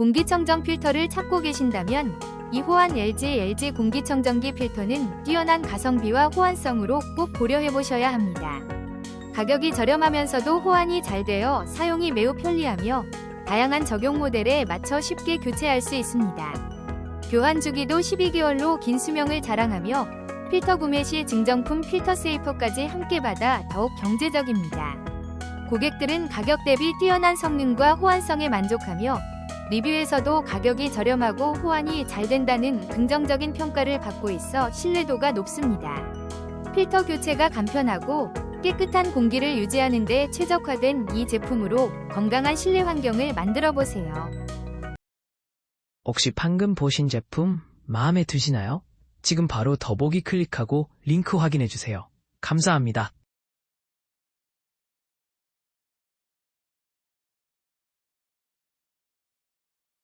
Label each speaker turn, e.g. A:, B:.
A: 공기청정 필터를 찾고 계신다면 이 호환 LG LG 공기청정기 필터는 뛰어난 가성비와 호환성으로 꼭 고려해 보셔야 합니다. 가격이 저렴하면서도 호환이 잘 되어 사용이 매우 편리하며 다양한 적용 모델에 맞춰 쉽게 교체할 수 있습니다. 교환 주기도 12개월로 긴 수명을 자랑하며 필터 구매 시 증정품 필터 세이퍼까지 함께 받아 더욱 경제적입니다. 고객들은 가격 대비 뛰어난 성능과 호환성에 만족하며 리뷰에서도 가격이 저렴하고 호환이 잘 된다는 긍정적인 평가를 받고 있어 신뢰도가 높습니다. 필터 교체가 간편하고 깨끗한 공기를 유지하는 데 최적화된 이 제품으로 건강한 실내 환경을 만들어 보세요.
B: 혹시 방금 보신 제품 마음에 드시나요? 지금 바로 더보기 클릭하고 링크 확인해 주세요. 감사합니다.